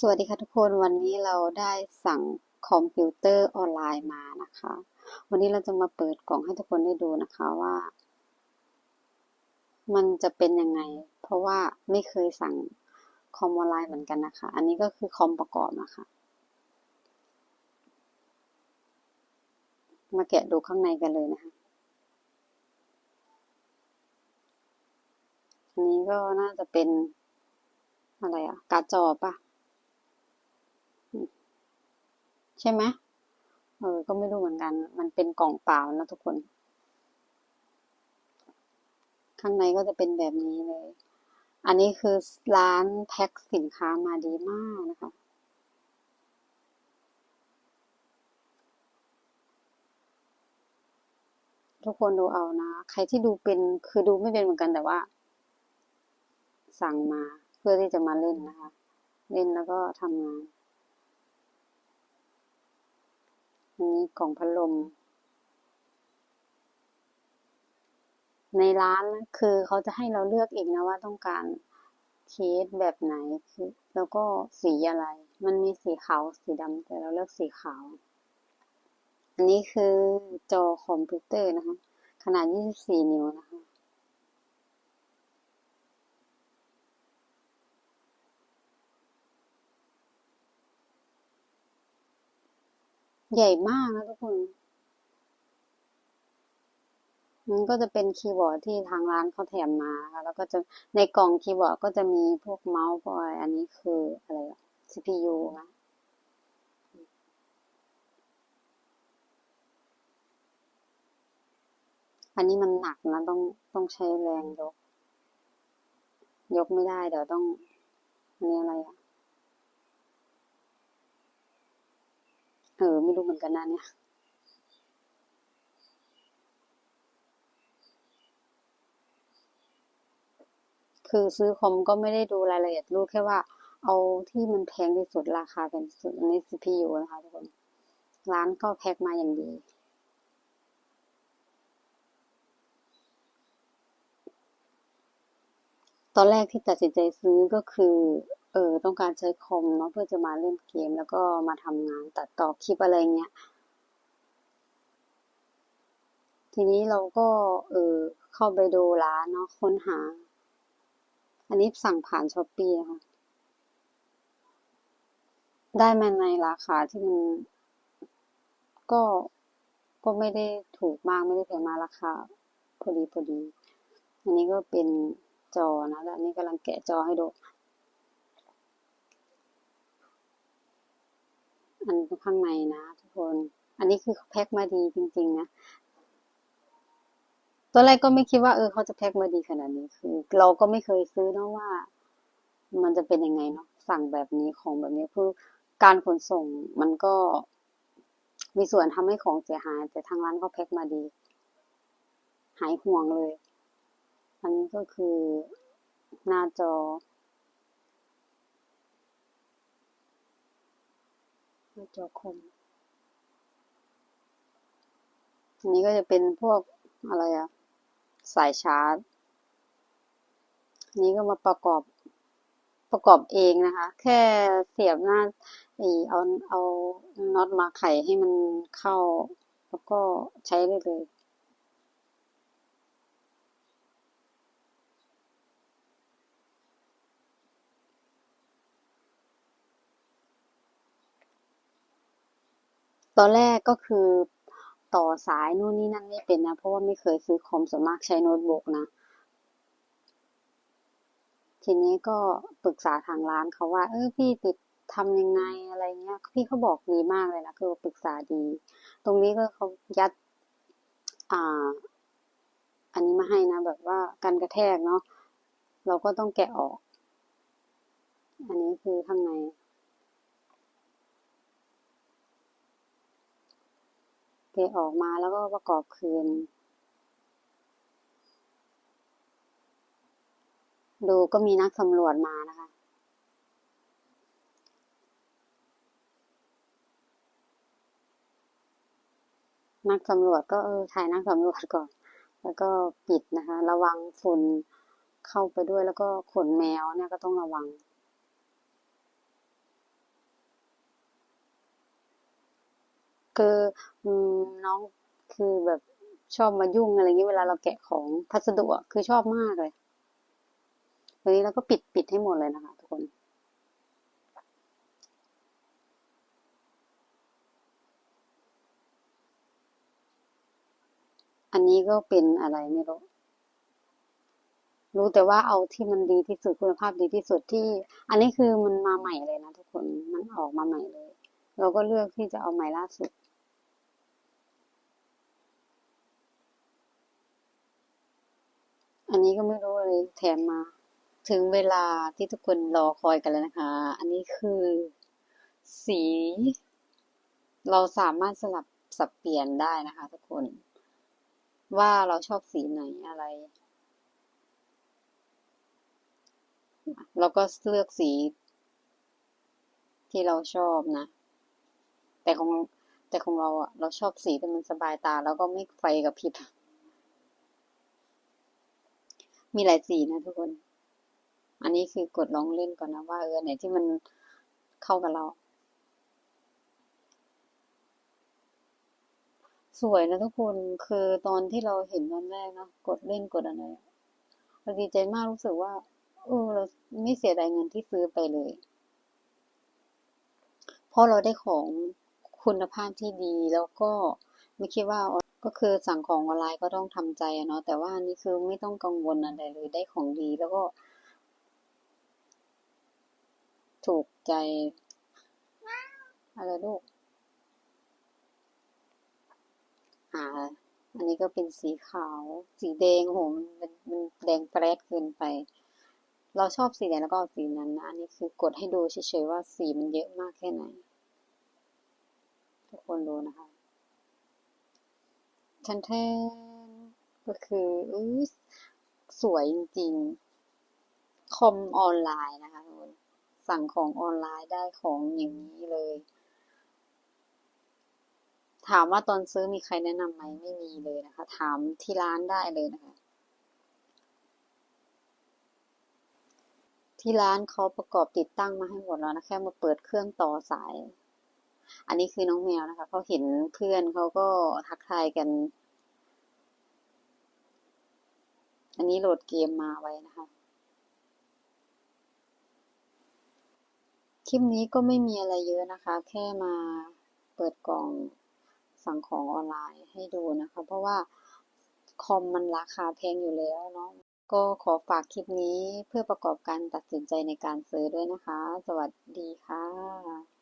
สวัสดีค่ะทุกคนวันนี้เราได้สั่งคอมพิวเตอร์ออนไลน์มานะคะ วันนี้เราจะมาเปิดกล่องให้ทุกคนได้ดูนะคะว่า มันจะเป็นยังไง เพราะว่าไม่เคยสั่งคอมออนไลน์เหมือนกันนะคะ อันนี้ก็คือคอมประกอบนะคะ มาแกะดูข้างในกันเลยนะคะอันนี้ก็น่าจะเป็นอะไรอะการ์ดจอปะ ใช่ไหมเออ ก็ไม่รู้เหมือนกัน มันเป็นกล่องเปล่านะทุกคน ข้างในก็จะเป็นแบบนี้เลย อันนี้คือร้านแพ็คสินค้ามาดีมากนะคะทุกคนดูเอานะ ใครที่ดูเป็นคือดูไม่เป็นเหมือนกันแต่ว่า สั่งมาเพื่อที่จะมาเล่นนะคะ เล่นแล้วก็ทำงานอั นี้ของพัดลม ในร้านคือเขาจะให้เราเลือกเองนะว่าต้องการเคสแบบไหนคือแล้วก็สีอะไร มันมีสีขาวสีดำแต่เราเลือกสีขาว อันนี้คือจอคอมพิวเตอร์นะคะ ขนาด 24 นิ้วนะคะ ใหญ่มากนะทุกคนมันก็จะเป็นคีย์บอร์ดที่ทางร้านเขาแถมมาค่ะแล้วก็จะในกล่องคีย์บอร์ดก็จะมีพวกเมาส์พวกอะไรอันนี้คืออะไร CPU นะอันนี้มันหนักนะต้องต้องใช้แรงยก ยกไม่ได้เดี๋ยวต้องอันนี้อะไรอะ เออ ไม่รู้เหมือนกันนะเนี่ยคือซื้อคอมก็ไม่ได้ดูรายละเอียดรู้แค่ว่า เอาที่มันแพงที่สุดราคาเป็นสุดอันนี้ CPU นะคะทุกคน ร้านก็แพ็คมาอย่างดี ตอนแรกที่ตัดสินใจซื้อก็คือ เออต้องการใช้คอมเนาะเพื่อจะมาเล่นเกมแล้วก็มาทำงานตัดต่อคลิปอะไรเงี้ย ทีนี้เราก็เออเข้าไปดูร้านเนาะค้นหา อันนี้สั่งผ่านช้อปปี้นะคะได้มาในราคาที่มันก็ก็ไม่ได้ถูกมากไม่ได้แพงมากราคาพอดีพอดี อันนี้ก็เป็นจอนะแล้วอันนี้กำลังแกะจอให้ดู อันข้างในนะทุกคน อันนี้คือแพ็คมาดีจริง ๆ นะตอนแรกก็ไม่คิดว่าเออเขาจะแพ็คมาดีขนาดนี้คือ เราก็ไม่เคยซื้อเนาะว่า มันจะเป็นยังไงเนาะสั่งแบบนี้ของแบบนี้คือการขนส่งมันก็มีส่วนทำให้ของเสียหาย แต่ทางร้านเขาแพ็คมาดี หายห่วงเลย อันนี้ก็คือหน้าจอ หน้าจอคอมอันนี้ก็จะเป็นพวกอะไรอะสายชาร์จนี้ก็มาประกอบประกอบเองนะคะ แค่เสียบหน้าเอาเอาน็อตมาไขให้มันเข้า แล้วก็ใช้ได้เลย ตอนแรกก็คือต่อสายนู่นนี่นั่นไม่เป็นนะ เพราะว่าไม่เคยซื้อคอมส่วนมากใช้โน้ตบุ๊กนะ ทีนี้ก็ปรึกษาทางร้านเขาว่า เออพี่ติดทำยังไงอะไรเงี้ย พี่เขาบอกดีมากเลยนะคือปรึกษาดี ตรงนี้ก็เขายัด อ่า อันนี้มาให้นะ แบบว่ากันกระแทกเนาะเราก็ต้องแกะออก อันนี้คือข้างใน เทออกมาแล้วก็ประกอบคืน ดูก็มีนักสำรวจมานะคะ นักสำรวจก็เออถ่ายนักสำรวจก่อน แล้วก็ปิดนะคะ ระวังฝุ่นเข้าไปด้วยแล้วก็ขนแมวเนี่ยก็ต้องระวัง คืออืน้องคือแบบชอบมายุ่งอะไรเงี้ยเวลาเราแกะของพัสดุอะคือชอบมากเลยทีนี้เราก็ปิดปิดให้หมดเลยนะคะทุกคนอันนี้ก็เป็นอะไรไม่รู้ รู้แต่ว่าเอาที่มันดีที่สุดคุณภาพดีที่สุดที่ อันนี้คือมันมาใหม่เลยนะทุกคน มันออกมาใหม่เลย เราก็เลือกที่จะเอาใหม่ล่าสุด อันนี้ ก็ไม่รู้เลยแถมมา ถึงเวลาที่ทุกคนรอคอยกันแล้วนะคะ อันนี้คือ สี เราสามารถสลับสับเปลี่ยนได้นะคะ ทุกคน ว่าเราชอบสีไหนอะไร เราก็เลือกสี ที่เราชอบนะ แต่ของแต่ของเราอะเราชอบสีที่มันสบายตา แล้วก็ไม่ไฟกับพริบ มีหลายสีนะทุกคน อันนี้คือกดลองเล่นก่อนนะว่าเออไหนที่มันเข้ากับเรา สวยนะทุกคนคือตอนที่เราเห็นตอนแรกนะกดเล่นกดอะไรเราดีใจมากรู้สึกว่าเออเราไม่เสียดายเงินที่ซื้อไปเลย เพราะเราได้ของคุณภาพที่ดีแล้วก็ไม่คิดว่า ก็คือสั่งของออนไลน์ก็ต้องทำใจอะเนาะแต่ว่าอันนี้คือไม่ต้องกังวลอะไรเลยได้ของดีแล้วก็ ถูกใจ อะไรลูกอ่าอันนี้ก็เป็นสีขาว สีแดงโหมันมันมันแดงแปรดเกินไป เราชอบสีไหนแล้วก็เอาสีนั้นนะอันนี้คือกดให้ดูเฉยๆว่าสีมันเยอะมากแค่ไหนทุกคนดูนะคะ แทนแทนก็คืออุ้ยสวยจริงๆ คอมออนไลน์นะคะทุกคนสั่งของออนไลน์ได้ของอย่างนี้เลย ถามว่าตอนซื้อมีใครแนะนำไหมไม่มีเลยนะคะ ถามที่ร้านได้เลยนะคะ ที่ร้านเขาประกอบติดตั้งมาให้หมดแล้วนะแค่มาเปิดเครื่องต่อสาย อันนี้คือน้องแมวนะคะเขาเห็นเพื่อนเขาก็ทักทายกัน อันนี้โหลดเกมมาไว้นะคะ คลิปนี้ก็ไม่มีอะไรเยอะนะคะ แค่มาเปิดกล่องสั่งของออนไลน์ให้ดูนะคะ เพราะว่าคอมมันราคาแพงอยู่แล้วเนาะก็ขอฝากคลิปนี้เพื่อประกอบการตัดสินใจในการซื้อด้วยนะคะ สวัสดีค่ะ